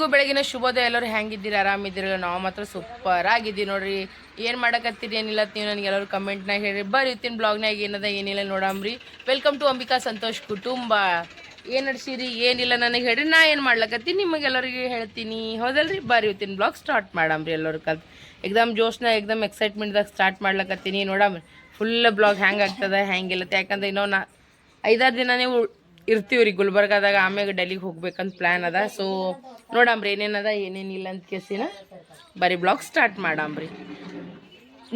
ಎಲ್ರಿಗೂ ಬೆಳಗಿನ ಶುಭೋದಯ. ಎಲ್ಲರೂ ಹೆಂಗಿದ್ದೀರಿ? ಆರಾಮಿದ್ದೀರಲ್ಲ? ನಾವು ಮಾತ್ರ ಸೂಪರ್ ಆಗಿದ್ದೀವಿ ನೋಡ್ರಿ. ಏನು ಮಾಡಕತ್ತೀರಿ? ಏನಿಲ್ಲ ನೀವು ನನಗೆ ಎಲ್ಲರೂ ಕಮೆಂಟ್ನಾಗ ಹೇಳಿ ಬರ್ರಿ, ಇವತ್ತಿನ ಬ್ಲಾಗ್ನಾಗ ಏನದ, ಏನಿಲ್ಲ ನೋಡಂಬ್ರಿ ವೆಲ್ಕಮ್ ಟು ಅಂಬಿಕಾ ಸಂತೋಷ್ ಕುಟುಂಬ. ಏನು ನಡ್ಸಿರಿ? ಏನಿಲ್ಲ ನನಗೆ ಹೇಳಿ ನಾ ಏನು ಮಾಡ್ಲಕತ್ತೀನಿ? ನಿಮಗೆಲ್ಲರಿಗೆ ಹೇಳ್ತೀನಿ. ಹೌದಲ್ರಿ? ಬರ್ರಿ, ಇವತ್ತಿನ ಬ್ಲಾಗ್ ಸ್ಟಾರ್ಟ್ ಮಾಡಂಬ್ರಿ ಎಲ್ಲರೂ ಕಲ್ತು. ಎಕ್ದಮ್ ಜೋಶ್ನ ಎಕ್ದಮ್ ಎಕ್ಸೈಟ್ಮೆಂಟ್ದಾಗ ಸ್ಟಾರ್ಟ್ ಮಾಡ್ಲಕತ್ತೀನಿ ನೋಡಂಬ್ರಿ ಫುಲ್ ಬ್ಲಾಗ್ ಹೆಂಗೆ ಆಗ್ತದೆ ಹೆಂಗಿಲ್ಲತ್ತೆ ಯಾಕಂದ್ರೆ ಇನ್ನೊಂದು ನಾ ಐದಾರು ದಿನ ನೀವು ಇರ್ತೀವಿ ರೀ ಗುಲ್ಬರ್ಗಾದಾಗ ಆಮ್ಯಾಗ ಡೆಲ್ಲಿಗೆ ಹೋಗ್ಬೇಕಂತ ಪ್ಲ್ಯಾನ್ ಅದ. ಸೊ ನೋಡಂಬ್ರಿ ಏನೇನದ, ಏನೇನಿಲ್ಲ ಅಂತ ಕೇಸಿನ ಬರೀ ಬ್ಲಾಗ್ ಸ್ಟಾರ್ಟ್ ಮಾಡಂಬ್ರಿ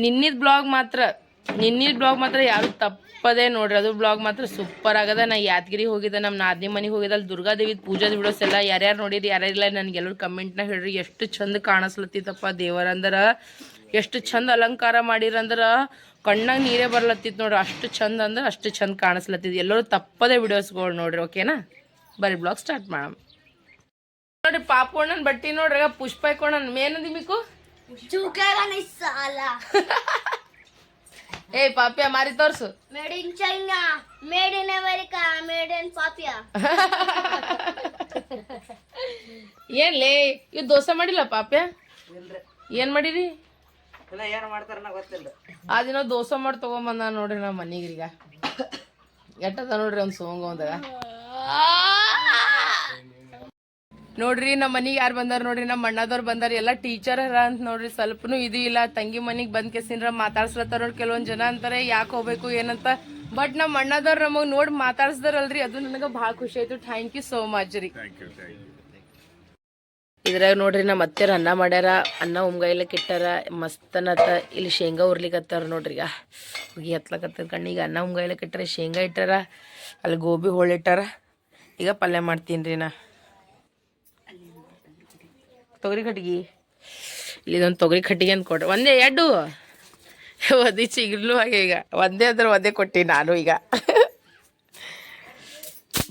ನಿನ್ನಿದ ಬ್ಲಾಗ್ ಮಾತ್ರ, ನಿನ್ನಿದ ಬ್ಲಾಗ್ ಮಾತ್ರ ಯಾರು ತಪ್ಪದೇ ನೋಡ್ರಿ. ಅದು ಬ್ಲಾಗ್ ಮಾತ್ರ ಸೂಪರ್ ಆಗದ. ನಾ ಯಾದಗಿರಿ ಹೋಗಿದ್ದೆ ನಮ್ಮ ನಾದಿನಿ ಮನೆಗೆ ಹೋಗಿದ್ದೆ, ಅಲ್ಲಿ ದುರ್ಗಾದೇವಿ ಪೂಜಾದ ವಿಡಿಯೋಸ್ ಎಲ್ಲ ಯಾರ್ಯಾರು ನೋಡಿರಿ ಯಾರ್ಯಾರಿಲ್ಲ ನನಗೆಲ್ಲರೂ ಕಮೆಂಟ್ನಾಗ ಹೇಳ್ರಿ. ಎಷ್ಟು ಚಂದ ಕಾಣಿಸ್ಲತ್ತಿತ್ತಪ್ಪ ದೇವರಂದ್ರೆ. ಎಷ್ಟು ಚಂದ ಅಲಂಕಾರ ಮಾಡಿರಂದ್ರೆ ಕಣ್ಣಾಗ ನೀರೇ ಬರ್ಲತ್ತಿತ್ತು ನೋಡ್ರಿ. ಅಷ್ಟು ಚಂದ ಅಂದ್ರೆ ಅಷ್ಟು ಚಂದ ಕಾಣಿಸ್ಲತ್ತಿದ್. ಎಲ್ಲರೂ ತಪ್ಪದೇ ವಿಡಿಯೋಸ್ಗಳು ನೋಡ್ರಿ ಓಕೆನಾ ಬರೀ ಬ್ಲಾಗ್ ಸ್ಟಾರ್ಟ್ ಮಾಡಮ್ ನೋಡ್ರಿ ಪಾಪ್ಕೊಂಡನ್ ಬಟ್ಟಿ ನೋಡ್ರಿ ಪುಷ್ಪ ಇಕೊಂಡನ್ ಮೇನದಿ ಮೀಕು ಏ ಪಾಪ್ಯ ಮಾರಿ ತೋರ್ಸು. Made in China made in America made in Papya. ಏನ್ಲೇ ಇದು ದೋಸೆ ಮಾಡಿಲ್ಲ ಪಾಪ್ಯ? ಏನ್ ಮಾಡಿರಿ? ಆ ದಿನ ದೋಸೆ ಮಾಡಿ ತಗೊಂಬಂದ ನೋಡ್ರಿ ನಮ್ಮ ಮನಿಗ್ರೀಗ ಎಟ್ಟದ ನೋಡ್ರಿ ಒಂದು ಸೋಂಗ ಒಂದಾಗ ನೋಡ್ರಿ ನಮ್ಮ ಮನಿಗೆ ಯಾರು ಬಂದಾರ ನೋಡ್ರಿ ನಮ್ಮ ಅಣ್ಣದವ್ರು ಬಂದಾರ ಎಲ್ಲ ಟೀಚರ್ ಹರ ಅಂತ ನೋಡ್ರಿ ಸ್ವಲ್ಪನು ಇದು ಇಲ್ಲ. ತಂಗಿ ಮನಿಗೆ ಬಂದ್ ಕೆಸಿನ್ರ ಮಾತಾಡ್ಸ್ಲತ್ತಾರ ನೋಡ್ರಿ ಕೆಲವೊಂದ್ ಜನ ಅಂತಾರೆ ಯಾಕೆ ಹೋಗ್ಬೇಕು ಏನಂತ. ಬಟ್ ನಮ್ಮ ಅಣ್ಣದವ್ರು ನಮಗ್ ನೋಡಿ ಮಾತಾಡ್ಸ್ದಾರಲ್ರಿ ಅದು ನನಗೆ ಭಾಳ ಖುಷಿ ಆಯ್ತು. ಥ್ಯಾಂಕ್ ಯು ಸೋ ಮಚ್ ರೀ. ಇದ್ರಾಗ ನೋಡ್ರಿ ನಮ್ಮ ಅತ್ತೆರ ಅನ್ನ ಮಾಡ್ಯಾರ, ಅನ್ನ ಉಮ್ಗಾಯಿಲಕ್ಕೆ ಇಟ್ಟಾರ, ಮಸ್ತನತ್ತ. ಇಲ್ಲಿ ಶೇಂಗಾ ಉರ್ಲಿಕತ್ತಾರ ನೋಡ್ರಿ. ಈಗ ಹುಗಿ ಹತ್ಲಕತ್ತದ ಕಣ್ಣಿಗೆ ಅನ್ನ ಉಮ್ಗೈಲಕ್ಕೆ ಇಟ್ಟಾರ ಶೇಂಗಾ ಇಟ್ಟಾರ ಅಲ್ಲಿ ಗೋಬಿ ಹೋಳಿಟ್ಟಾರ ಈಗ ಪಲ್ಯ ಮಾಡ್ತೀನಿ ರೀ ನಾ. ತೊಗರಿ ಕಟ್ಗಿ? ಇಲ್ಲಿದೊಂದು ತೊಗರಿ ಕಟ್ಟಿಗೆ ಅಂತ ಕೊಡ್ರಿ ಒಂದೇ ಎರಡು ಒದಿ ಚಿಗ್ಲು ಹಾಗೆ ಈಗ. ಒಂದೇ ಅಂದ್ರೆ ಒಂದೇ ಕೊಟ್ಟಿ ನಾನು ಈಗ.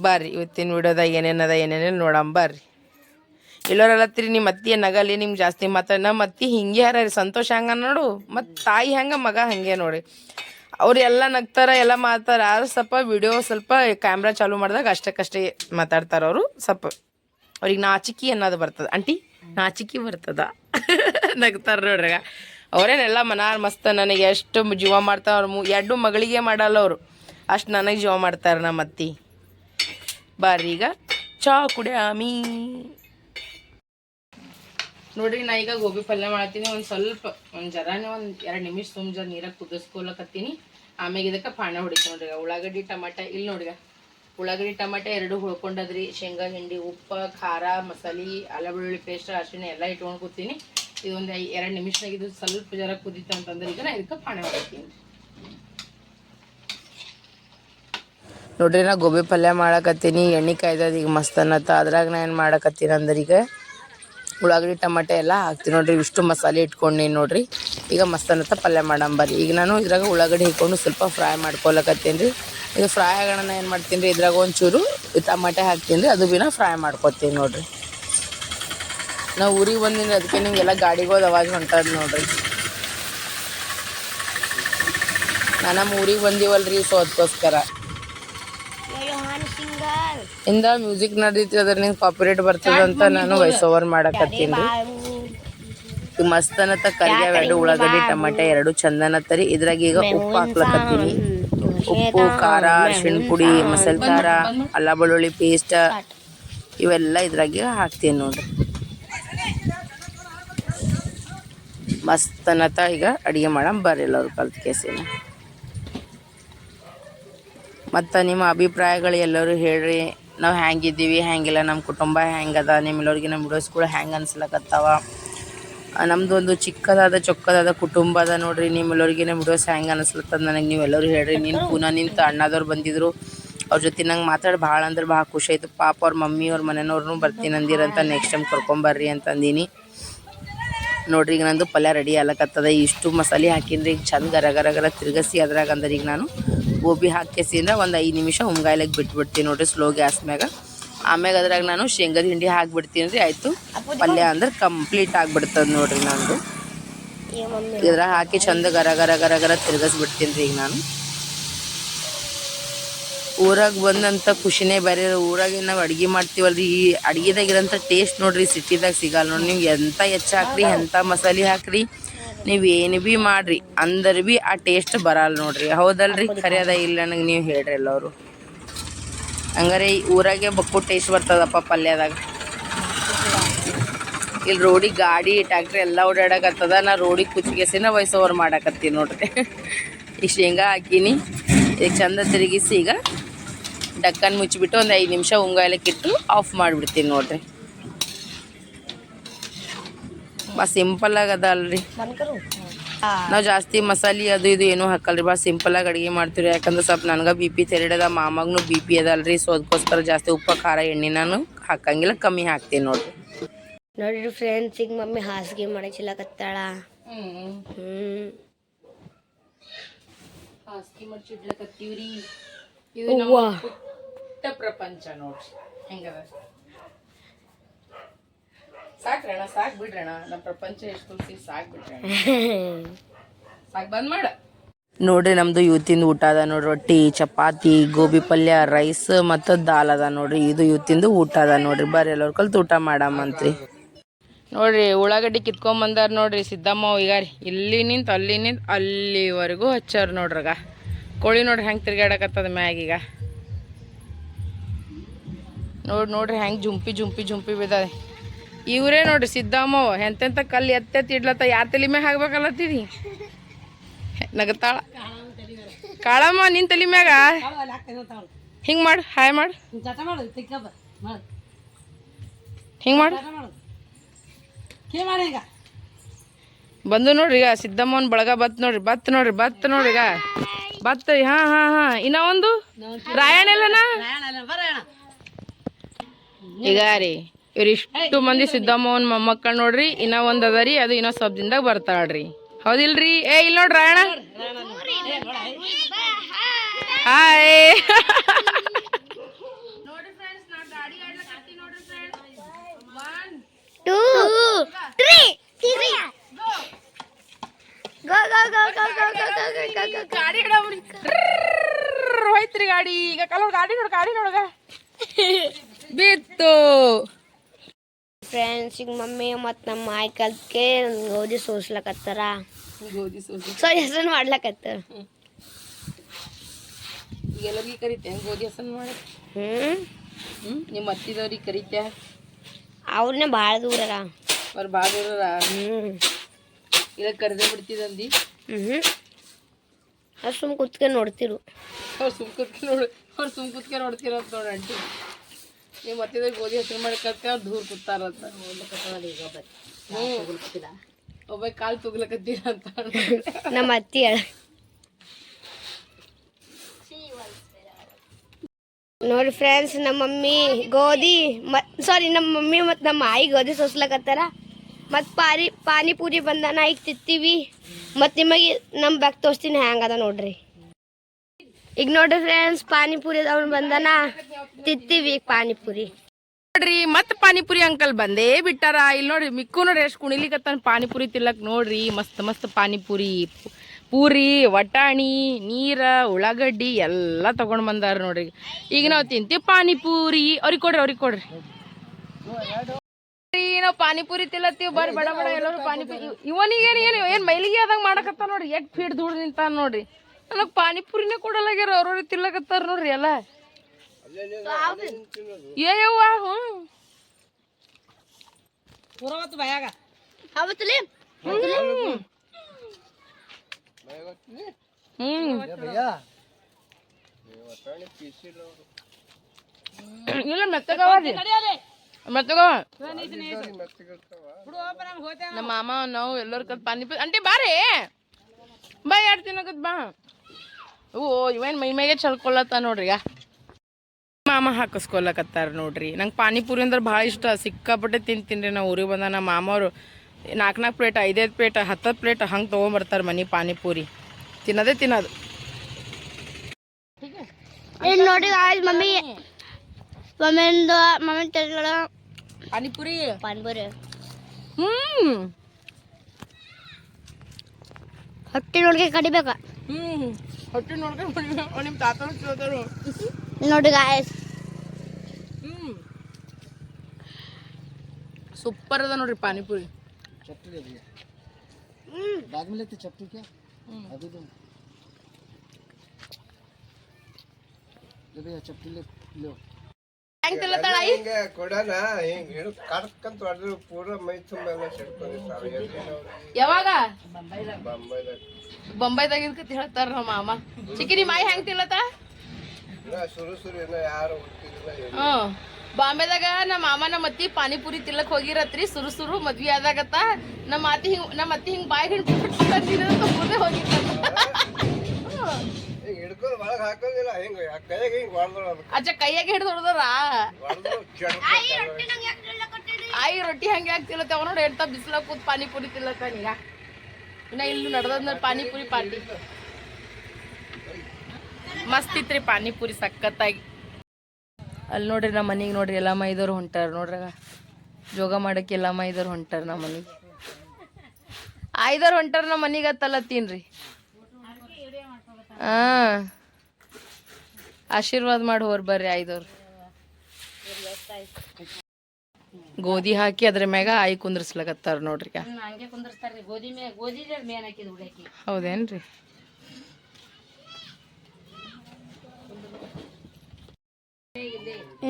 ಬರ್ರಿ ಇವತ್ತಿನ ವಿಡಿಯೋದಾಗ ಏನೇನದ ಏನೇನೇನು ನೋಡಂ ಬರ್ರಿ ಇಲ್ಲೋರಲ್ಲತ್ರಿ ನಿಮ್ಮ ಅತ್ತಿ ನಗಲಿ ನಿಮ್ಗೆ ಜಾಸ್ತಿ ಮಾತಾಡ ನಮ್ಮ ಅತ್ತಿ ಹಿಂಗೆ ಯಾರ ರೀ ಸಂತೋಷ ಹಂಗ ನೋಡು. ಮತ್ತು ತಾಯಿ ಹಂಗೆ, ಮಗ ಹಂಗೆ ನೋಡಿ. ಅವ್ರು ಎಲ್ಲ ನಗ್ತಾರ, ಎಲ್ಲ ಮಾತಾರ, ಆದ್ರೆ ಸ್ವಲ್ಪ ವಿಡಿಯೋ ಸ್ವಲ್ಪ ಕ್ಯಾಮ್ರಾ ಚಾಲು ಮಾಡಿದಾಗ ಅಷ್ಟಕ್ಕಷ್ಟೇ ಮಾತಾಡ್ತಾರ ಅವರು. ಸ್ವಲ್ಪ ಅವ್ರಿಗೆ ನಾಚಿಕಿ ಅನ್ನೋದು ಬರ್ತದೆ. ಆಂಟಿ, ನಾಚಿಕಿ ಬರ್ತದ? ನಗ್ತಾರ ನೋಡ್ರಿ ಅವರೇನೆಲ್ಲ ಮನಾರ್ ಮಸ್ತ, ನನಗೆ ಎಷ್ಟು ಜೀವ ಮಾಡ್ತಾರೆ ಅವ್ರು ಎರಡು ಮಗಳಿಗೆ ಮಾಡಲ್ಲ ಅವರು. ಅಷ್ಟು ನನಗೆ ಜೀವ ಮಾಡ್ತಾರೆ ನಮ್ಮ ಅತ್ತಿ. ಬಾರೀಗ ಈಗ ಚಾ ಕುಡಿಯಾಮಿ. ನೋಡ್ರಿ, ನಾ ಈಗ ಗೋಬಿ ಪಲ್ಯ ಮಾಡತ್ತೀನಿ. ಒಂದು ಸ್ವಲ್ಪ, ಒಂದು ಜರಾನೇ ಒಂದು ಎರಡು ನಿಮಿಷ ತುಂಬ ಜರ ನೀರಾಗ ಕುದಿಸ್ಕೊಲಕತ್ತೀನಿ. ಆಮ್ಯಾಗ ಇದಕ್ಕೆ ಪಾಣ ಹೊಡಿತೀನಿ ನೋಡ್ರಿ. ಉಳ್ಳಾಗಡ್ಡಿ, ಟಮಾಟ ಇಲ್ಲಿ ನೋಡ್ರಿ. ಉಳ್ಳಾಗಡ್ಡಿ, ಟಮಾಟ ಎರಡು ಹುಳ್ಕೊಂಡದ್ರಿ. ಶೇಂಗಾ, ಹಿಂಡಿ, ಉಪ್ಪ, ಖಾರ, ಮಸಾಲೆ ಅಲ್ಲ ಬೆಳ್ಳುಳ್ಳಿ ಪೇಸ್ಟ್, ಅರಿಶಿಣ ಎಲ್ಲ ಇಟ್ಕೊಂಡು ಕೂತೀನಿ. ಇದೊಂದು ಎರಡು ನಿಮಿಷನಾಗ ಇದು ಸ್ವಲ್ಪ ಜರ ಕುದೀತ ಅಂತಂದ್ರೆ ಈಗ ನಾ ಇದಕ್ಕೆ ಪಾಣ ಹೊಡಿತೀನಿ ನೋಡ್ರಿ, ನಾ ಗೋಬಿ ಪಲ್ಯ ಮಾಡಕತ್ತೀನಿ. ಎಣ್ಣೆ ಕಾಯ್ದದ ಈಗ ಮಸ್ತ್ ಅನ್ನತ್ತ ಅದ್ರಾಗ ನಾ ಏನು ಮಾಡಕತ್ತೀನಿ ಅಂದ್ರೆ ಈಗ ಉಳ್ಳಾಗಡ್ಡಿ, ಟಮಾಟೆ ಎಲ್ಲ ಹಾಕ್ತೀನಿ. ನೋಡ್ರಿ ಇಷ್ಟು ಮಸಾಲೆ ಇಟ್ಕೊಂಡು ನೋಡ್ರಿ. ಈಗ ಮಸ್ತಾನತ್ತ ಪಲ್ಯ ಬರ್ರಿ. ಈಗ ನಾನು ಇದ್ರಾಗ ಉಳ್ಳಾಗಡ್ಡಿ ಹಿಡ್ಕೊಂಡು ಸ್ವಲ್ಪ ಫ್ರೈ ಮಾಡ್ಕೊಳಕತ್ತೀನಿ ರೀ. ಇದು ಫ್ರೈ ಆಗೋಣ ಏನು ಮಾಡ್ತೀನಿ ರೀ, ಇದ್ರಾಗ ಒಂಚೂರು ಟಮಾಟೆ ಹಾಕ್ತೀನಿ ರೀ, ಅದು ಬಿನ ಫ್ರೈ ಮಾಡ್ಕೊತೀನಿ ನೋಡ್ರಿ. ನಾವು ಊರಿಗೆ ಬಂದಿನ ಅದಕ್ಕೆ ನಿಮಗೆಲ್ಲ ಗಾಡಿಗೋದು ಅವಾಗ ಹೊಂಟಾದ ನೋಡ್ರಿ. ನಾನು ನಮ್ಮ ಊರಿಗೆ ಬಂದೀವಲ್ರಿ ಸೊ ಅದಕ್ಕೋಸ್ಕರ ಇಂದ ಮ್ಯೂಸಿಕ್ ನಡೀತಿ ಅದ್ರ ನಿಂಗೆ ಕಾಪಿರೇಟ್ ಬರ್ತದ ಅಂತ ನಾನು ವಾಯ್ಸ್ ಓವರ್ ಮಾಡಕತ್ತೀನಿ. ರೀ ಮಸ್ತ್ ಅನ್ನತ್ತ ಕರಿಗ್ಯಾವ ಎರಡು ಉಳ್ಳಾಗಡ್ಡಿ ಟಮಾಟೆ ಎರಡು ಚಂದನತ್ತರಿ ಇದ್ರಾಗ ಈಗ ಉಪ್ಪು ಹಾಕ್ಲಕತ್ತೀನಿ. ಉಪ್ಪು ಖಾರ ಅರಿಶಿಣ ಪುಡಿ ಮಸಾಲೆ ಖಾರ ಅಲ್ಲ ಬೆಳ್ಳುಳ್ಳಿ ಪೇಸ್ಟ್ ಇವೆಲ್ಲ ಇದ್ರಾಗ ಹಾಕ್ತೀನಿ ನೋಡ್ರಿ ಮಸ್ತ್ ಅನ್ನತ್ತ ಈಗ ಅಡಿಗೆ ಮಾಡಮ್. ಬರ್ರಿ ಎಲ್ಲರೂ ಕಲ್ತ್ ಕೇಸಿನ. ಮತ್ತು ನಿಮ್ಮ ಅಭಿಪ್ರಾಯಗಳು ಎಲ್ಲರೂ ಹೇಳ್ರಿ. ನಾವು ಹ್ಯಾಂಗಿದ್ದೀವಿ, ಹ್ಯಾಂಗಿಲ್ಲ ನಮ್ಮ ಕುಟುಂಬ ಹ್ಯಾಂಗದ ನಿಮ್ಮೆಲ್ಲರಿಗೆ ನಮ್ಮ ವಿಡಿಯೋಸ್ಗಳು ಹ್ಯಾಂಗೆ ಅನ್ಸ್ಲಕತ್ತಾವ? ನಮ್ಮದು ಒಂದು ಚಿಕ್ಕದಾದ, ಚೊಕ್ಕದಾದ ಕುಟುಂಬ ಅದ ನೋಡ್ರಿ. ನಿಮ್ಮೆಲ್ಲರಿಗೆ ನಮ್ಮ ವಿಡಿಯೋಸ್ ಹ್ಯಾಂಗೆ ಅನಿಸ್ಲತ್ತದ ನನಗೆ ನೀವೆಲ್ಲರೂ ಹೇಳ್ರಿ. ನೀನು ಪುನಃ ನಿಂತು ಅಣ್ಣದವ್ರು ಬಂದಿದ್ರು, ಅವ್ರ ಜೊತೆ ನಂಗೆ ಮಾತಾಡಿ ಭಾಳ ಅಂದ್ರೆ ಭಾಳ ಖುಷಿ ಆಯ್ತು. ಪಾಪ ಅವ್ರ ಮಮ್ಮಿ, ಅವ್ರ ಮನೆಯವ್ರನ್ನೂ ಬರ್ತೀನಿ ಅಂದಿರಂತ ನೆಕ್ಸ್ಟ್ ಟೈಮ್ ಕರ್ಕೊಂಬರ್ರಿ ಅಂತಂದೀನಿ. ನೋಡ್ರಿ, ಈಗ ನಂದು ಪಲ್ಯ ರೆಡಿ ಆಗ್ಲಕತ್ತದ. ಇಷ್ಟು ಮಸಾಲೆ ಹಾಕಿನ್ರಿ. ಈಗ ಚಂದ ಗರ ಗರ ಗರ ತಿರುಗಿಸಿ ಅದ್ರಾಗ ಅಂದ್ರೆ ಈಗ ನಾನು. ಗೋಬಿ ಹಾಕಿಸಿದ್ರೆ ಒಂದು ಐದು ನಿಮಿಷ ಉಮ್ಗಾಯ್ಲಾಗ ಬಿಟ್ಬಿಡ್ತೀನಿ ನೋಡಿರಿ ಸ್ಲೋ ಗ್ಯಾಸ್ ಮ್ಯಾಗ. ಆಮ್ಯಾಗ ಅದ್ರಾಗ ನಾನು ಶೇಂಗದ ಹಿಂಡಿ ಹಾಕ್ಬಿಡ್ತೀನಿ ರೀ, ಆಯಿತು. ಪಲ್ಯ ಅಂದ್ರೆ ಕಂಪ್ಲೀಟ್ ಆಗಿಬಿಡ್ತದೆ ನೋಡಿರಿ ನಂದು. ಇದ್ರಾಗ ಹಾಕಿ ಚಂದ ಗರ ಗರ ಗರ ಗರ ತಿರ್ಗಿಸ್ಬಿಡ್ತೀನಿ ರೀ ಈಗ ನಾನು. ಊರಾಗ ಬಂದಂಥ ಖುಷಿನೇ ಬೇರೆ ಊರಾಗೆ ನಾವು ಅಡುಗೆ ಮಾಡ್ತೀವಲ್ರಿ, ಈ ಅಡುಗೆದಾಗಿರೋಂಥ ಟೇಸ್ಟ್ ನೋಡ್ರಿ ಸಿಟಿದಾಗ ಸಿಗಲ್ಲ ನೋಡಿ ನೀವು ಎಂಥ ಹೆಚ್ಚು ಹಾಕ್ರಿ ಎಂಥ ಮಸಾಲೆ ಹಾಕ್ರಿ. ನೀವು ಏನು ಭೀ ಮಾಡ್ರಿ, ಅಂದ್ರೆ ಭೀ ಆ ಟೇಸ್ಟ್ ಬರಲ್ಲ ನೋಡ್ರಿ. ಹೌದಲ್ರಿ? ಖರೆ ಇಲ್ಲ ನನಗೆ ನೀವು ಹೇಳ್ರಿ ಎಲ್ಲವರು ಹಂಗಾರೆ ಈ ಊರಾಗೆ ಬಕ್ಕು ಟೇಸ್ಟ್ ಬರ್ತದಪ್ಪ ಪಲ್ಯದಾಗ. ಇಲ್ಲಿ ರೋಡಿಗೆ ಗಾಡಿ ಟ್ಯಾಕ್ಟ್ರಿ ಎಲ್ಲ ಓಡಾಡಕತ್ತದ, ನಾ ರೋಡಿಗೆ ಕುಚ್ಚಿಗೆಸಿನ ಓವರ್ ಮಾಡಾಕತ್ತೀನಿ ನೋಡ್ರಿ. ಈ ಶೇಂಗಾ ಹಾಕೀನಿ, ಈಗ ಚಂದ ತಿರುಗಿಸಿ ಈಗ ಡಕ್ಕನ್ ಮುಚ್ಚಿಬಿಟ್ಟು ಒಂದು ಐದು ನಿಮಿಷ ಉಂಗಾಯಲಕ್ಕಿಟ್ಟು ಆಫ್ ಮಾಡಿಬಿಡ್ತೀನಿ ನೋಡ್ರಿ. ಬಾ ಸಿಂಪಲ್ ಆಗದ ಅಲ್ರಿ. ನಾವು ಜಾಸ್ತಿ ಮಸಾಲೆ ಅದು ಇದು ಏನೂ ಹಾಕಲ್ರಿ ಭಾಳ ಸಿಂಪಲ್ ಆಗಿ ಅಡುಗೆ ಮಾಡ್ತೀವಿ ಯಾಕಂದ್ರೆ ಸ್ವಲ್ಪ ನನಗೆ ಬಿ ಪಿ ತೆರಡದ ಮಾಮಗೂ ಬಿ ಪಿ ಅದಲ್ರಿ ಸೊ ಅದಕ್ಕೋಸ್ಕರ ಜಾಸ್ತಿ ಉಪ್ಪು ಖಾರ ಎಣ್ಣೆ ನಾನು ಹಾಕಂಗಿಲ್ಲ ಕಮ್ಮಿ ಹಾಕ್ತೀನಿ ನೋಡ್ರಿ. ನೋಡ್ರಿ ಫ್ರೆಂಡ್ಸ್ ಈಗ ಮಮ್ಮಿ ಹಾಸಿಗೆ ಮಾಡಚಿಲ್ಲಕತ್ತಾಳ ಹ್ಮ್. ಹಾಸಿಗೆ ಮಡ್ಚಿಡ್ಲಕತ್ತೀವ್ರಿ ಇದು. ನಮ್ಮ ಪುಟ್ಟ ಪ್ರಪಂಚ ನೋಡ್ರಿ. ಹೆಂಗದ? ಸಾಕ್ರಣ ಸಾಕ್ ಬಿಡ್ರಣ. ನಮ್ಮ ಪ್ರಪಂಚ ಎಷ್ಟು ಸಾಕ್ ಬಿಡ್ರಣ. ಸಾಕ್ ಬಂದ್ ಮಾಡ. ನೋಡ್ರಿ ನಮ್ದು ಇವತ್ತಿಂದ ಊಟ ಅದ ನೋಡ್ರಿ. ರೊಟ್ಟಿ ಚಪಾತಿ ಗೋಬಿ ಪಲ್ಯ ರೈಸ್ ಮತ್ತು ದಾಲ್ ಅದ ನೋಡ್ರಿ. ಇದು ಇವತ್ತಿಂದು ಊಟ ಅದ ನೋಡ್ರಿ. ಬರ್ರಿ ಎಲ್ಲರ ಕಲ್ತು ಊಟ ಮಾಡಮ್ಮಂತ್ರಿ ನೋಡ್ರಿ ಉಳ್ಳಾಗಡ್ಡಿ ಕಿತ್ಕೊಂಬಂದಾರ ನೋಡ್ರಿ. ಸಿದ್ದಮ್ಮ ಈಗ ಇಲ್ಲಿ ನಿಂತು ಅಲ್ಲಿ ನಿಂತು ಅಲ್ಲಿವರೆಗೂ ಹಚ್ಚಾರ ನೋಡ್ರಗ ಕೋಳಿ ನೋಡ್ರಿ ಹೆಂಗೆ ತಿರ್ಗಾಡಕತ್ತದ ಮ್ಯಾಗೀಗ ನೋಡಿ ನೋಡ್ರಿ ಹೆಂಗೆ ಜುಂಪಿ ಜುಂಪಿ ಜುಂಪಿ ಬಿದ್ದದೆ ಇವರೇ ನೋಡ್ರಿ ಸಿದ್ದಮ್ಮ ಎಂತೆಂತ ಕಲ್ಲು ಎತ್ತೆತ್ತಿ ಇಡ್ಲತ್ತ, ಯಾರ ತಲೆ ಮ್ಯಾಗ ಹಾಕ್ಬೇಕಲ್ಲತ್ತೀರಿ ನಗತಾಳ. ಕಾಳಮ್ಮ, ನಿನ್ ತಲೆ ಮ್ಯಾಗ? ಹಿಂಗೆ ಮಾಡು, ಹಾಯ್ ಮಾಡು. ಹಿಂಗೆ ಮಾಡು. ಬಂದು ನೋಡ್ರಿ ಈಗ ಸಿದ್ದಮ್ಮನ ಬಳಗ, ಬತ್ ನೋಡ್ರಿ ಬತ್ ನೋಡ್ರಿ ಬತ್ ನೋಡ್ರಿ ಈಗ. ಬತ್, ಹಾ ಹಾ ಹಾ. ಇನ್ನ ಒಂದು? ರಾಯಣ ಎಲ್ಲನ ಈಗ ರೀ ಇವ್ರಿಷ್ಟು ಮಂದಿ ಸಿದ್ದಮ್ಮವನ್ ಮೊಮ್ಮಕ್ಕಳು ನೋಡ್ರಿ ಇನ್ನ ಒಂದ್ ಅದ ರೀ ಅದು ಇನ್ನೊಂದ್ ಸ್ವಲ್ಪ ದಿನದಾಗ ಬರ್ತಾಳ್ರಿ. ಹೌದಿಲ್ರಿ? ಏ ಇಲ್ಲ ನೋಡ್ರಿ ಅಣ್ಣ. Hi. Two three three go go go go go go go go go go ಗಾಡಿ ಹೋಯ್ತ್ರಿ ಗಾಡಿ. ಈಗ ಕಲರ್ ಗಾಡಿ ನೋಡ್ ಗಾಡಿ ನೋಡಗ. ಬಿತ್ತು. ಫ್ರೆಂಡ್ಸ್ ಈಗ ಮಮ್ಮಿ ಮತ್ತು ನಮ್ಮ ಮಾಯಿ ಕಲ್ತ್ಕೆ ಗೋಧಿ ಸೋಸ್ಲಕತ್ತಾರ ಗೋಧಿ ಸೋಸಿ ಸೊ ಹೆಸರು ಮಾಡ್ಲಕತ್ತಾರ ಎಲ್ಲರಿಗೆ ಕರಿತೆ ಗೋಧಿ ಹಸನ್ ಮಾಡಿ ಹ್ಞೂ ನಿಮ್ಮ ಅತ್ತಿದವ್ರಿಗೆ ಕರಿತೆ ಅವ್ರನ್ನೇ ಭಾಳ ದೂರರ ಭಾಳ ಬಾದೂರ ಹ್ಞೂ ಇಲ್ಲ ಕರೆದೇ ಬಿಡ್ತಿದಂದಿ ಹ್ಞೂ ಅವ್ರು ಸುಮ್ ಕುತ್ಕೊಂಡು ನೋಡ್ತಿರು ಅವ್ರು ಸುಮ್ ಕುತ್ಕೆ ನೋಡು ಅವ್ರು ಸುಮ್ ಕುತ್ಕೆ ನೋಡ್ತಿರೋ ಅಂತ ನೋಡಿ ನಿಮ್ಮ ಅತ್ತಿದವ್ರಿಗೆ ಗೋಧಿ ಹಸಿರು ಮಾಡಿ ಕರ್ತೆ ಅವ್ರು ದೂರ ಕೂತಾರಂತ. ಒಬ್ಬ ಕಾಲು ತುಗ್ಲಕತ್ತೀರ ಅಂತ ನಮ್ಮ ಅತ್ತಿ ಹೇಳ ನೋಡಿ ಫ್ರೆಂಡ್ಸ್ ನಮ್ಮ ಮಮ್ಮಿ ಗೋಧಿ ಮತ್ ಸಾರಿ ನಮ್ಮ ಮಮ್ಮಿ ಮತ್ತು ನಮ್ಮ ಆಯಿ ಗೋಧಿ ಸೋಸ್ಲಕತ್ತಾರ. ಮತ್ತು ಪಾರಿ ಪಾನಿಪುರಿ ಬಂದಾನ, ಈಗ ತಿತ್ತೀವಿ. ಮತ್ತು ನಿಮಗೆ ನಮ್ಮ ಬ್ಯಾಗ್ ತೋರಿಸ್ತೀನಿ ಹ್ಯಾಂಗದ ನೋಡ್ರಿ. ಈಗ ನೋಡ್ರಿ ಫ್ರೆಂಡ್ಸ್ ಪಾನಿಪುರಿ ಅವ್ನು ಬಂದನ. ತಿತ್ತೀವಿ ಈಗ ಪಾನಿಪುರಿ. ನೋಡ್ರಿ ಮತ್ ಪಾನಿಪುರಿ ಅಂಕಲ್ ಬಂದೇ ಬಿಟ್ಟಾರ. ಇಲ್ಲಿ ನೋಡ್ರಿ, ಮಿಕ್ಕು ನೋಡ್ರಿ, ಎಷ್ಟು ಕುಣಿಲಿಕತ್ತಾನ ಪಾನಿಪುರಿ ತಿಲ್ಲಕ್ ನೋಡ್ರಿ. ಮಸ್ತ್ ಮಸ್ತ್ ಪಾನಿಪುರಿ. ಪೂರಿ, ವಟಾಣಿ, ನೀರ, ಉಳ್ಳಾಗಡ್ಡಿ ಎಲ್ಲ ತಗೊಂಡ್ ಬಂದಾರ ನೋಡ್ರಿ. ಈಗ ನಾವು ತಿಂತೀವಿ ಪಾನಿಪುರಿ. ಅವ್ರಿಗೆ ಕೊಡ್ರಿ ಅವ್ರಿಗೆ ಕೊಡ್ರಿ. ನಾವು ಪಾನಿಪುರಿ ತಿಲ್ಲತ್ತೀವಿ ಬರ್ರಿ ಬಡ ಬಡ, ಎಲ್ಲರೂ ಪಾನಿಪುರಿ. ಇವನಿಗೆ ಏನು ಏನು ಮೈಲಿಗೆ ಆದಂಗೆ ಮಾಡಕತ್ತ ನೋಡ್ರಿ. ಎಟ್ ಫೀಟ್ ದೂಡ್ ನಿಂತಾನ ನೋಡ್ರಿ. ನನಗೆ ಪಾನಿಪುರಿನೇ ಕೊಡಲಾಗ್ಯಾರ ಅವ್ರವ್ರಿಗೆ ತಿನ್ಲಕತ್ತಾರ ನೋಡ್ರಿ ಎಲ್ಲ. ಏಯವ್ವ ಹ್ಞೂ ಹ್ಮ್. ಇಲ್ಲ ಮೆತ್ತಗವಾದಿ ಮೆತ್ತಗವ ನಮ್ಮ ಮಾಮ ನಾವು ಎಲ್ಲರ ಕತ್ ಪಾನಿಪುರಿ. ಅಂಟಿ ಬಾರಿ. ಬಾ ಎರಡು ತಿನ್ನಕತ್ ಬಾ. ಓ ಇವೇನು ಮೈ ಮೈಗೆ ಚಲ್ಕೊಳತ್ತ ನೋಡ್ರಿ ಮಾಮ ಹಾಕಿಸ್ಕೊಳಕತ್ತಾರ ನೋಡ್ರಿ. ನಂಗೆ ಪಾನಿಪುರಿ ಅಂದ್ರೆ ಭಾಳ ಇಷ್ಟ. ಸಿಕ್ಕಾಪಟ್ಟೆ ತಿಂತೀನಿ ನಾವು ಊರಿಗೆ ಬಂದ ನಮ್ಮ ಮಾಮವರು. ನಾಲ್ಕು ನಾಲ್ಕು ಪ್ಲೇಟ್ ಐದೈದು ಪ್ಲೇಟ್ ಹತ್ತತ್ತು ಪ್ಲೇಟ್ ಹಂಗೆ ತೊಗೊಂಬರ್ತಾರೆ ಮನೆ ಪಾನಿಪುರಿ. ತಿನ್ನೋದೇ ತಿನ್ನೋದು. ನೋಡಿ ಮಮ್ಮಿ. ಮಮ್ಮಿಂದು ಮಮ್ಮಿ ತೆಗಳ ಪಾನಿಪುರಿ? ಹ್ಞೂ ಹೊಟ್ಟೆ ನೋಡ್ಗೆ ಕಡಿಬೇಕ? ಹ್ಮ್. ಹೊಟ್ಟೆ ನೋಡ್ಕೊಂಡು ನಿಮ್ಮ ತಾತ ಕೇಳ್ತಾರು ನೋಡ್ರಿ ಗಾಯಸ್ ಹ್ಮ್ ಸೂಪರ್ ಅದ ನೋಡ್ರಿ ಪಾನಿಪುರಿ चपटी ले लिया बाद में लेते चपटी क्या अभी दो ले भैया चपटी ले लो ಹೆಂಗ್ ತಿಲ್ಲತ್ತಾಳ ಆಯಿ ಹಿಂಗೆ ಕೊಡೋಣ ಹಿಂಗ್ ಹಿಡಿದು ಕಡ್ಕಂತ ಹೊಡೆದ್ರು ಪೂರ ಮೈ ತುಂಬ ಎಲ್ಲ ಸಿಡ್ಕೊಂಡಿರ್ತಾವೆ ಯಾವಾಗ? ಬೊಂಬೈದಾಗ. ಬೊಂಬೈದಾಗ ಇದ್ಕತ್ ಹೇಳ್ತಾರ ನಮ್ಮ ಮಾಮ. ಚಿಕ್ಕಿ ನಿಮ್ಮ ಆಯಿ ಹೆಂಗ್ ತಿಲ್ಲತ್ತ ಇನ್ನ ಸುರು ಸುರು ಇನ್ನ ಯಾರು ಹುಟ್ಟಿದಿಲ್ಲ ಏನು ಹ್ಮ್. ಬಾಂಬೆದಾಗ ನಮ್ಮ ಮಾಮ ನಮ್ಮ ಅತ್ತಿ ಪಾನಿಪುರಿ ತಿಲ್ಲಕ್ ಹೋಗಿರತ್ರಿ. ಸುರು ಸುರು ಮದ್ವಿ ಆದಾಗತ್ತ. ನಮ್ಮ ಅತ್ತಿ ಹಿಂಗ್ ನಮ್ಮ ಅತ್ತಿ ಹಿಂಗ್ ಬಾಯಿ ಹಿಡ್ದು ಮುಂದೆ ಹೋಗಿತ್ತ ಹಿಡ್ಕೊಂಡು ಒಳಗೆ ಹಾಕೋದಿಲ್ಲ. ಹಿಂಗ ಕೈಯಾಗ ಹಿಂಗ್ ಹೊಡೆದ್ರು ಅದು ಅಜ್ಜ ಕೈಯಾಗ ಹಿಡ್ದು ಹೊಡೆದ್ರ? ಹೊಡೆದ್ರು ಆಯಿ ರೊಟ್ಟಿ ಹಂಗೆ ಆಗ್ತಿಲ್ಲ ಅವ ನೋಡಿ ಎಂತ ಬಿಸಿಲ ಕೂತ್ ಪಾನಿಪುರಿ ತಿಲ್ಲತ್ತ ನೀಗ ಇನ್ನ ಇಲ್ಲಿ ನಡ್ದದ್ ಪಾನಿಪುರಿ ಪಾರ್ಟಿ. ಮಸ್ತ್ ಇತ್ರಿ ಪಾನಿಪುರಿ ಸಖತ್ತಾಗಿ. ಅಲ್ಲಿ ನೋಡ್ರಿ ನಮ್ಮ ಮನೆಗೆ ನೋಡ್ರಿ ಎಲ್ಲ ಮೈದವ್ರು ಹೊಂಟಾರ. ನೋಡ್ರಾಗ ಜೋಗ ಮಾಡಕ್ಕೆ ಎಲ್ಲ ಮೈದವ್ರು ಹೊಂಟಾರ ನಮ್ಮ ಮನೆಗೆ. ಐದವ್ರು ಹೊಂಟಾರ ನಮ್ಮ ಮನೆಗೆ ಅತ್ತಲ್ಲ ತೀನ್ರಿ ಹಾ. ಆಶೀರ್ವಾದ ಮಾಡಿ ಹೋರ್ ಬರ್ರಿ ಐದವ್ರು ಗೋಧಿ ಹಾಕಿ ಅದ್ರ ಮ್ಯಾಗ ಆಯಿ ಕುಂದ್ರಸ್ಲಕತ್ತಾರ ನೋಡ್ರಿ ಈಗ. ಹಂಗೆ ಕುಂದರ್ಸ್ತಾರ್ರಿ. ಗೋಧಿ ಮೇ ಗೋಧಿ ಮೇನ್ ಹಾಕಿದ್ ಹುಡುಕಿ ಹೌದೇನ್ರಿ?